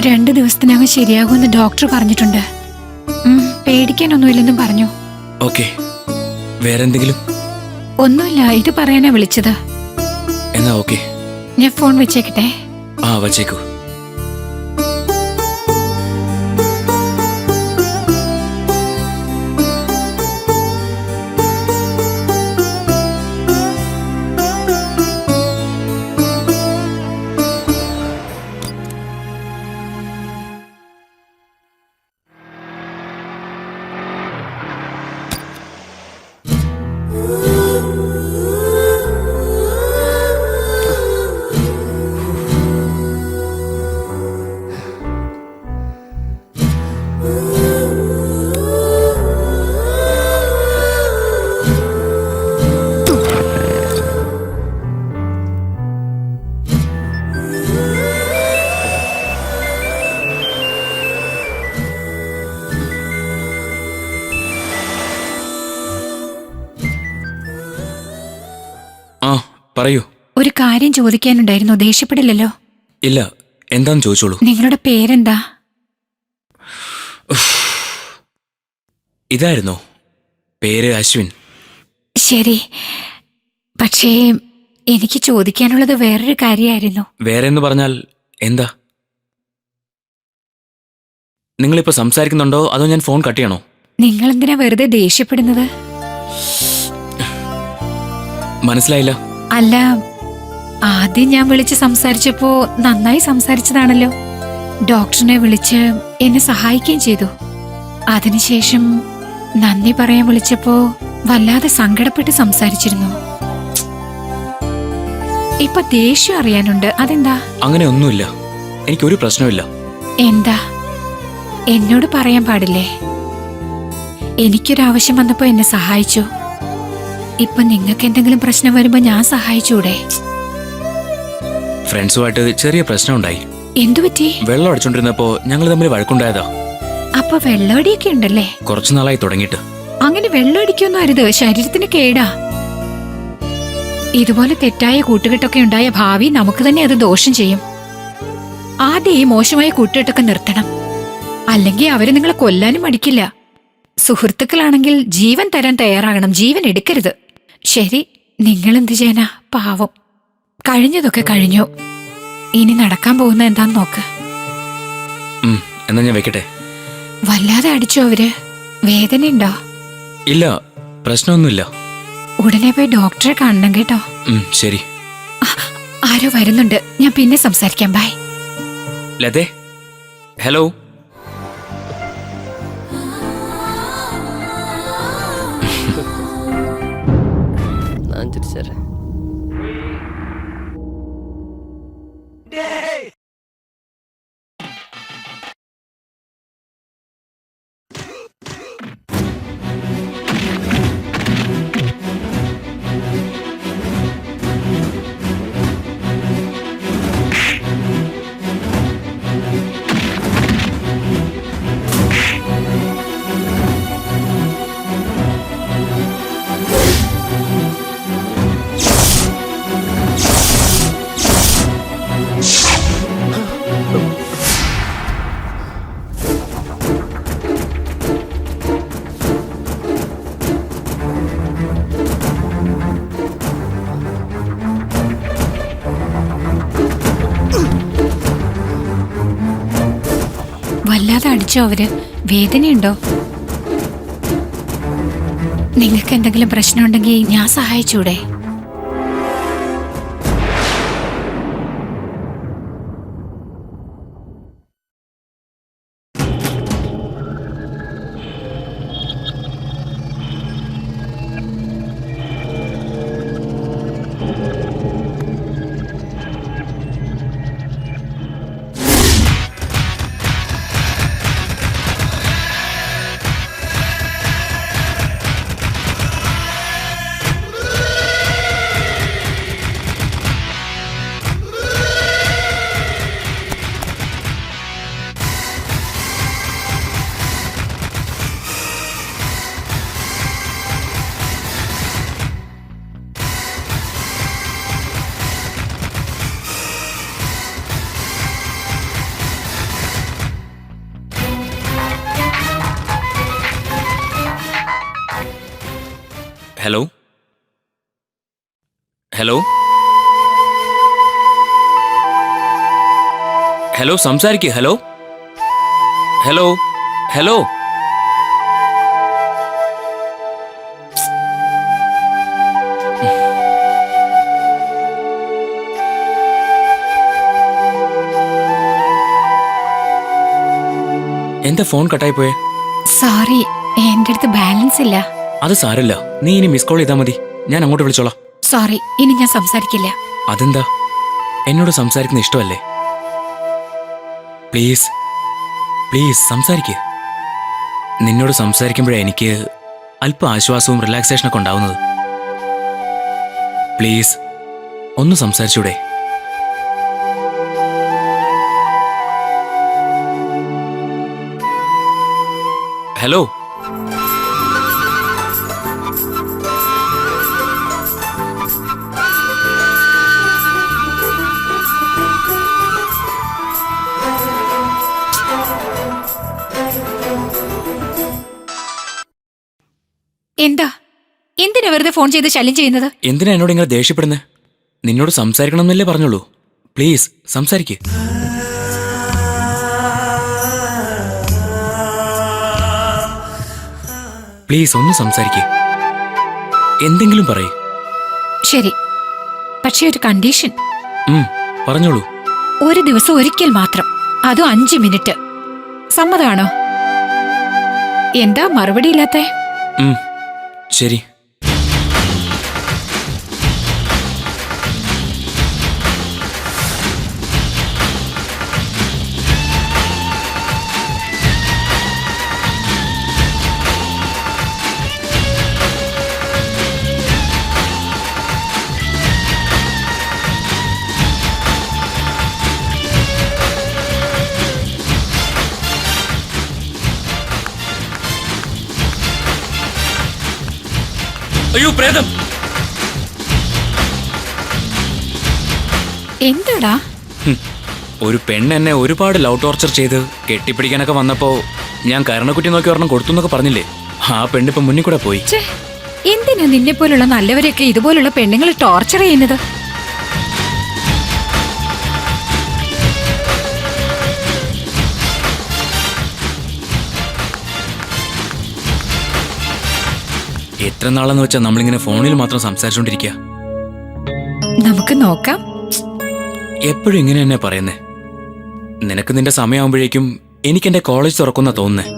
രണ്ട് ദിവസത്തിനകം ശരിയാകുമെന്ന് ഡോക്ടർ പറഞ്ഞിട്ടുണ്ട്. പേടിക്കാനൊന്നുമില്ലെന്നും പറഞ്ഞു. ഓക്കെ. വേറെന്തെങ്കിലും? ഒന്നുമില്ല ഇത് പറയാനാ വിളിച്ചത്. എന്നാ ഓക്കെ. ഞാൻ ഫോൺ വെച്ചേക്കട്ടെ. ആ വച്ചേക്കൂ. പറയൂ. ഒരു കാര്യം ചോദിക്കാനുണ്ടായിരുന്നു? ദേഷ്യപ്പെടില്ലല്ലോ? ഇല്ല എന്താന്ന് ചോദിച്ചോളൂ. നിങ്ങളുടെ പേരെന്താ? ഇതായിരുന്നോ. പേര് അശ്വിൻ. ശരി. പക്ഷേ എനിക്ക് ചോദിക്കാനുള്ളത് വേറൊരു കാര്യമായിരുന്നു. വേറെ എന്ന് പറഞ്ഞാൽ എന്താ? നിങ്ങളിപ്പോ സംസാരിക്കുന്നുണ്ടോ? അതോ ഞാൻ ഫോൺ കട്ട് ചെയ്യണോ? നിങ്ങളെന്തിനാ വെറുതെ ദേഷ്യപ്പെടുന്നത്? മനസ്സിലായില്ല. അല്ല ആദ്യം ഞാൻ വിളിച്ച് സംസാരിച്ചപ്പോ നന്നായി സംസാരിച്ചതാണല്ലോ. ഡോക്ടറിനെ വിളിച്ച് എന്നെ സഹായിക്കുകയും ചെയ്തു. അതിനുശേഷം നന്ദി പറയാൻ വിളിച്ചപ്പോ വല്ലാതെ സങ്കടപ്പെട്ട് സംസാരിച്ചിരുന്നു. ഇപ്പൊ ദേഷ്യം അറിയാനുണ്ട്. അതെന്താ? അങ്ങനെ ഒന്നുമില്ല. എനിക്ക് ഒരു പ്രശ്നമില്ല എന്താ? എന്നോട് പറയാൻ പാടില്ലേ? എനിക്കൊരാവശ്യം വന്നപ്പോ എന്നെ സഹായിച്ചു. ഇപ്പൊ നിങ്ങൾക്ക് എന്തെങ്കിലും പ്രശ്നം വരുമ്പോ ഞാൻ സഹായിച്ചൂടെ? ഫ്രണ്ട്സുമായിട്ട് ചെറിയ പ്രശ്നം ഉണ്ടായി എന്തു പറ്റി? വെള്ളം അടിച്ചോണ്ടിരുന്നപ്പോ ഞങ്ങൾ തമ്മിൽ വഴക്കുണ്ടായതാ. അപ്പൊ വെള്ളമടിയൊക്കെ ഉണ്ടല്ലേ? കുറച്ചു നാളായി തുടങ്ങിയിട്ട്. അങ്ങനെ വെള്ളമടിക്കൊന്നും അരുത്. ശരീരത്തിന് കേടാ. ഇതുപോലെ തെറ്റായ കൂട്ടുകെട്ടൊക്കെ ഉണ്ടായ ഭാവി നമുക്ക് തന്നെ അത് ദോഷം ചെയ്യും. ആദ്യം ഈ മോശമായ കൂട്ടുകെട്ടൊക്കെ നിർത്തണം. അല്ലെങ്കിൽ അവർ നിങ്ങളെ കൊല്ലാനും മടിക്കില്ല. സുഹൃത്തുക്കളാണെങ്കിൽ ജീവൻ തരാൻ തയ്യാറാകണം. ജീവൻ എടുക്കരുത്. ശരി നിങ്ങൾ എന്ത് ചെയ്യാനാ? പാവം. കഴിഞ്ഞതൊക്കെ കഴിഞ്ഞു. ഇനി നടക്കാൻ പോകുന്ന എന്താന്ന് നോക്ക്. എന്നാ ഞാൻ വെക്കട്ടെ. വല്ലാതെ അടിച്ചു അവർ? വേദനയുണ്ടോ? ഇല്ല പ്രശ്നമൊന്നുമില്ല. ഉടനെ പോയി ഡോക്ടറെ കാണണം കേട്ടോ. ശരി. ആരോ വരുന്നുണ്ട്. ഞാൻ പിന്നെ സംസാരിക്കാം. ബൈ. ലതേ? ഹലോ? üzere. വല്ലാതെ അടിച്ചോ അവർ? വേദനയുണ്ടോ? നിങ്ങൾക്ക് എന്തെങ്കിലും പ്രശ്നമുണ്ടെങ്കിൽ ഞാൻ സഹായിച്ചൂടെ? ഹലോ? ഹലോ? ഹലോ സംസാരിക്കേ ഹലോ? ഹലോ? ഹലോ? എന്താ ഫോൺ കട്ടായി പോയേ? സോറി എന്റെ അടുത്ത് ബാലൻസ് ഇല്ല. അത് സാരല്ല. നീ ഇനി മിസ് കോൾ ചെയ്താൽ മതി. ഞാൻ അങ്ങോട്ട് വിളിച്ചോളാം. സോറി ഇനി ഞാൻ സംസാരിക്കില്ല. അതെന്താ? എന്നോട് സംസാരിക്കുന്ന ഇഷ്ടമല്ലേ? പ്ലീസ് പ്ലീസ് സംസാരിക്ക്. നിന്നോട് സംസാരിക്കുമ്പോഴേ എനിക്ക് അല്പം ആശ്വാസവും റിലാക്സേഷനൊക്കെ ഉണ്ടാവുന്നത്. പ്ലീസ് ഒന്ന് സംസാരിച്ചൂടെ? ഹലോ എന്താ? എന്തിനാ വെറുതെ ഫോൺ ചെയ്ത് ശല്യം ചെയ്യുന്നത്? എന്തിനാ എന്നോട് ഇങ്ങനെ ദേഷ്യപ്പെടുന്നത് നിന്നോട് സംസാരിക്കണം എന്നല്ലേ പറഞ്ഞുള്ളൂ. പ്ലീസ് സംസാരിക്ക്. പ്ലീസ് ഒന്ന് സംസാരിക്ക. എന്തെങ്കിലും പറയ്. ശരി. പക്ഷെ ഒരു കണ്ടീഷൻ. പറഞ്ഞോളൂ. ഒരു ദിവസം ഒരിക്കൽ മാത്രം. അതും അഞ്ചു മിനിറ്റ്. സമ്മതമാണോ? എന്താ മറുപടി ഇല്ലാത്തേ? ശരി. അയ്യോ പ്രേതം. എന്താടാ? ഒരു പെണ്ണ് എന്നെ ഒരുപാട് ലവ് ടോർച്ചർ ചെയ്ത് കെട്ടിപ്പിടിക്കാനൊക്കെ വന്നപ്പോ ഞാൻ കരണക്കുറ്റി നോക്കി ഒരെണ്ണം കൊടുത്തു എന്നൊക്കെ പറഞ്ഞില്ലേ? ആ പെണ്ണിപ്പോ മുന്നിൽ കൂടെ പോയി. എന്തിനാ നിന്നെ പോലുള്ള നല്ലവരെയൊക്കെ ഇതുപോലുള്ള പെണ്ണുങ്ങൾ ടോർച്ചർ ചെയ്യുന്നത്? എത്ര നാളെന്ന് വെച്ചാൽ നമ്മളിങ്ങനെ ഫോണിൽ മാത്രം സംസാരിച്ചോണ്ടിരിക്ക? നമുക്ക് നോക്കാം. എപ്പോഴും ഇങ്ങനെ തന്നെ പറയുന്നേ. നിനക്ക് നിന്റെ സമയമാകുമ്പോഴേക്കും എനിക്ക് എന്റെ കോളേജ് തുറക്കുന്ന തോന്നുന്നേ.